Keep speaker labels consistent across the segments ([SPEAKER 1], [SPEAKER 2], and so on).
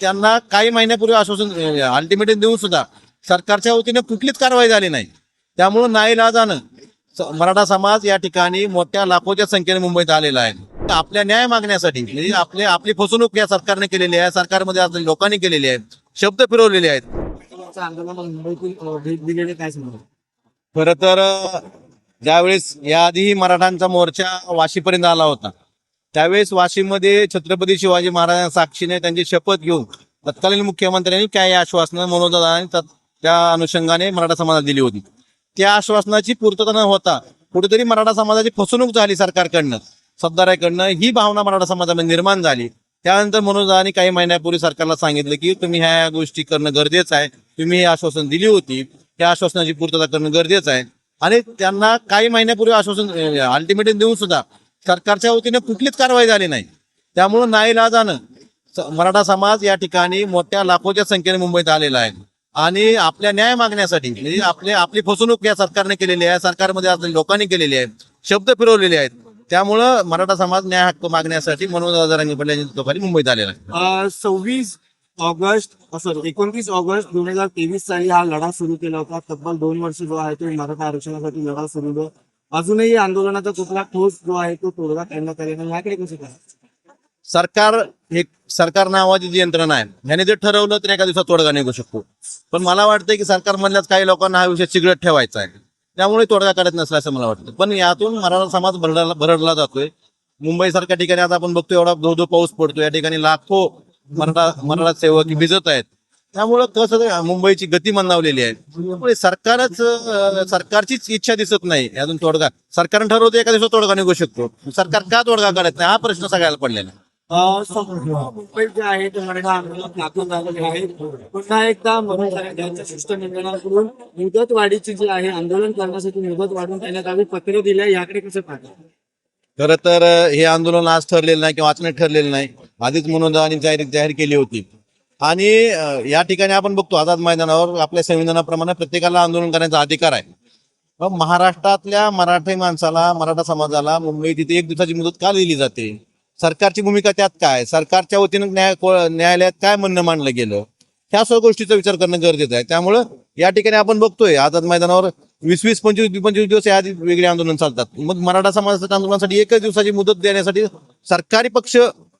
[SPEAKER 1] त्यांना काही महिन्यापूर्वी आश्वासन अल्टिमेटम देऊन सुद्धा सरकारच्या वतीने कुठलीच कारवाई झाली नाही. त्यामुळं नाईलाजानं मराठा समाज या ठिकाणी मोठ्या लाखोच्या संख्येने मुंबईत आलेला आहे. आपल्या न्याय मागण्यासाठी म्हणजे आपले आपली फसवणूक या सरकारने केलेली आहे. सरकारमध्ये आज लोकांनी केलेली आहे. शब्द फिरवलेले आहेत. खर तर ज्यावेळेस याआधीही मराठांचा मोर्चा वाशीपर्यंत आला होता त्यावेळेस वाशिममध्ये छत्रपती शिवाजी महाराजांच्या साक्षीने त्यांची शपथ घेऊन तत्कालीन मुख्यमंत्र्यांनी काय आश्वासनं मनोदराने त्या अनुषंगाने मराठा समाजाला दिली होती. त्या आश्वासनाची पूर्तता न होता कुठेतरी मराठा समाजाची फसवणूक झाली सरकारकडनं. सत्ताराकडनं ही भावना मराठा समाजामध्ये निर्माण झाली. त्यानंतर मनोजाने काही महिन्यापूर्वी सरकारला सांगितलं की तुम्ही ह्या गोष्टी करणं गरजेचं आहे. तुम्ही हे आश्वासन दिली होती. त्या आश्वासनाची पूर्तता करणं गरजेचं आहे. आणि त्यांना काही महिन्यापूर्वी आश्वासन अल्टिमेटम देऊन सुद्धा सरकारच्या वतीने कुठलीच कारवाई झाली नाही. त्यामुळं नाईलाजानं मराठा समाज या ठिकाणी मोठ्या लाखोच्या संख्येने मुंबईत आलेला आहे. आणि आपल्या न्याय मागण्यासाठी म्हणजे आपले आपली फसवणूक या सरकारने केलेली आहे सरकारमध्ये असलेल्या लोकांनी केलेली आहे शब्द फिरवलेले आहेत. त्यामुळं मराठा समाज न्याय हक्क मागण्यासाठी मनोज जरांगे पाटील लोकांनी मुंबईत आलेला आहे.
[SPEAKER 2] सव्वीस ऑगस्ट सॉरी एकोणतीस ऑगस्ट दोन हजार तेवीस साली हा लढा सुरू केला होता. तब्बल दोन वर्ष जो आहे तो मराठा आरक्षणासाठी लढा सुरू आहे अजूनही आंदोलनाचा कुठला ठोस जो आहे तो तोडगा करण्यात आलेला याकडे कसं काय
[SPEAKER 1] सरकार हे सरकार नावाची जी यंत्रणा आहे ह्याने जर ठरवलं तर एका दिवसात तोडगा निघू शकतो. पण मला वाटतंय की सरकारमधल्याच काही लोकांना हा विषय चिघळत ठेवायचा आहे. त्यामुळे तोडगा काढत नसला असं मला वाटतं. पण यातून मराठा समाज भरडला भरडला जातोय. मुंबईसारख्या ठिकाणी आता आपण बघतो एवढा धो धो पाऊस पडतो या ठिकाणी लाखो मराठा मराठा सेवक भिजत आहेत. त्यामुळं कसं मुंबईची गती मंदावलेली आहे. त्यामुळे सरकारच अं, सरकारचीच इच्छा दिसत नाही. अजून तोडगा. सरकारने ठरवतं एका दिवसात तोडगा निघू शकतो. सरकार का तोडगा काढत नाही? हा प्रश्न सगळ्याला पडलेला आहे.
[SPEAKER 2] अं, मुंबईत जे आहे ते मराठा आंदोलन दाखल झालेले आहे पुन्हा एकदा मनोज यांच्या शिष्टमंडळाकडून मुदत वाढीची जी आहे आंदोलन करण्यासाठी मुदत वाढवून देण्यात आली पत्र दिले याकडे कसं पाहतात
[SPEAKER 1] खरं तर अं, हे आंदोलन आज ठरलेलं नाही किंवा अचानक ठरलेलं नाही. आधीच मनोदानी जाहीर जाहीर केली होती. आणि या ठिकाणी आपण बघतो आझाद मैदानावर आपल्या संविधानाप्रमाणे प्रत्येकाला आंदोलन करण्याचा अधिकार आहे. मग महाराष्ट्रातल्या मराठी माणसाला मराठा समाजाला मुंबई तिथे एक दिवसाची मुदत का दिली जाते? सरकारची भूमिका त्यात काय? सरकारच्या वतीनं न्याय न्यायालयात काय म्हणणं मांडलं गेलं? ह्या सर्व गोष्टीचा विचार करणं गरजेचं आहे. त्यामुळं या ठिकाणी आपण बघतोय आझाद मैदानावर वीस वीस पंचवीस पंचवीस दिवस या वेगळे आंदोलन चालतात. मग मराठा समाजाच्या आंदोलनासाठी एकच दिवसाची मुदत देण्यासाठी सरकारी पक्ष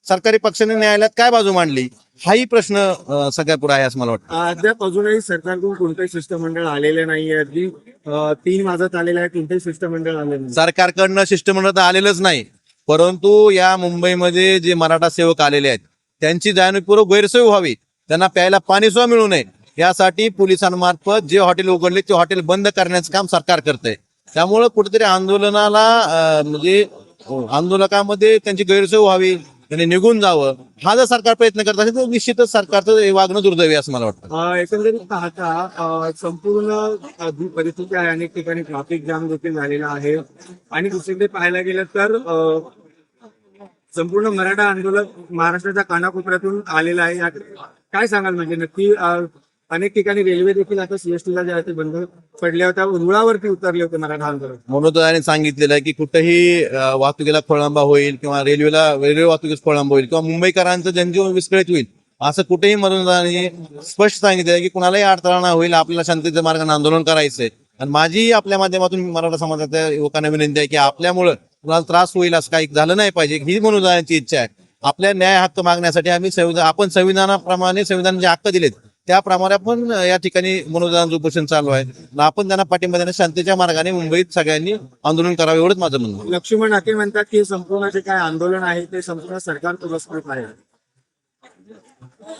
[SPEAKER 1] सरकारी पक्षाने न्यायालयात काय बाजू मांडली? हाही प्रश्न सगळ्या पुढे आहे असं मला वाटतं.
[SPEAKER 2] अद्याप अजूनही सरकारकडून कोणतंही शिष्टमंडळ आलेले नाहीये. अगदी अं, तीन वाजत आलेले आहे कोणतेही शिष्टमंडळ आलेलं नाही.
[SPEAKER 1] सरकारकडनं शिष्टमंडळ तर आलेलंच नाही. परंतु या मुंबईमध्ये जे मराठा सेवक आलेले आहेत त्यांची जाणीवपूर्वक गैरसोय व्हावी. त्यांना प्यायला पाणी सुद्धा मिळू नये. यासाठी पोलिसांमार्फत जे हॉटेल उघडले ते हॉटेल बंद करण्याचं काम सरकार करतंय. त्यामुळं कुठेतरी आंदोलनाला अं, म्हणजे आंदोलकामध्ये त्यांची गैरसोय व्हावी. त्यांनी निघून जावं. हा जर सरकार प्रयत्न करत असेल तर निश्चितच सरकारचं वागणं दुर्दैवी आहे असं मला वाटतं.
[SPEAKER 2] एकंदरीत पाहता संपूर्ण जी परिस्थिती आहे अनेक ठिकाणी ट्रॅफिक जाम देखील झालेला आहे. आणि दुसरीकडे पाहायला गेलं तर संपूर्ण मराठा आंदोलन महाराष्ट्राच्या कानाकोपऱ्यातून आलेलं आहे. याकडे काय सांगाल म्हणजे नक्की अनेक ठिकाणी रेल्वे देखील आता सीएसटीला जे आहे ते बंद पडल्या होत्या रुळावरती उतरले होते मराठा आंदोलन.
[SPEAKER 1] म्हणून त्याने सांगितलेलं आहे की कुठेही वाहतुकीला खोळंबा होईल किंवा रेल्वेला रेल्वे वाहतुकीस खोळंबा होईल किंवा मुंबईकरांचं जनजीवन विस्कळीत होईल असं कुठेही मनोदाने स्पष्ट सांगितलं आहे की कुणालाही अडथळा नाही होईल. आपल्याला शांततेच्या मार्गाने आंदोलन करायचंय. आणि माझी आपल्या माध्यमातून मराठा समाजाच्या युवकांना विनंती आहे की आपल्यामुळं कुणाला त्रास होईल असं काही झालं नाही पाहिजे. ही मनोदानाची इच्छा आहे. आपल्या न्याय हक्क मागण्यासाठी आम्ही संविधान आपण संविधानाप्रमाणे संविधानाचे हक्क दिलेत त्याप्रमाणे आपण या ठिकाणी मनोरंजनाचं उपोषण चालू आहे. आपण त्यांना पाठिंबा देण्यास शांतीच्या मार्गाने मुंबईत सगळ्यांनी आंदोलन करावं एवढंच माझं म्हणणं.
[SPEAKER 2] लक्ष्मण हाके म्हणतात की संपूर्ण जे काय आंदोलन आहे ते संपूर्ण सरकार पुरस्कृत आहे.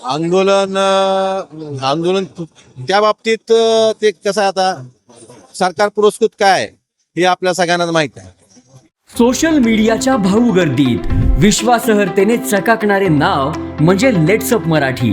[SPEAKER 1] आंदोलन आंदोलन त्या बाबतीत ते कसं आता? सरकार पुरस्कृत काय? आहे, हे आपल्या सगळ्यांना माहीत आहे.
[SPEAKER 3] सोशल मीडियाच्या भाऊ गर्दीत विश्वासार्हतेने चकाकणारे नाव म्हणजे लेट्सअप मराठी.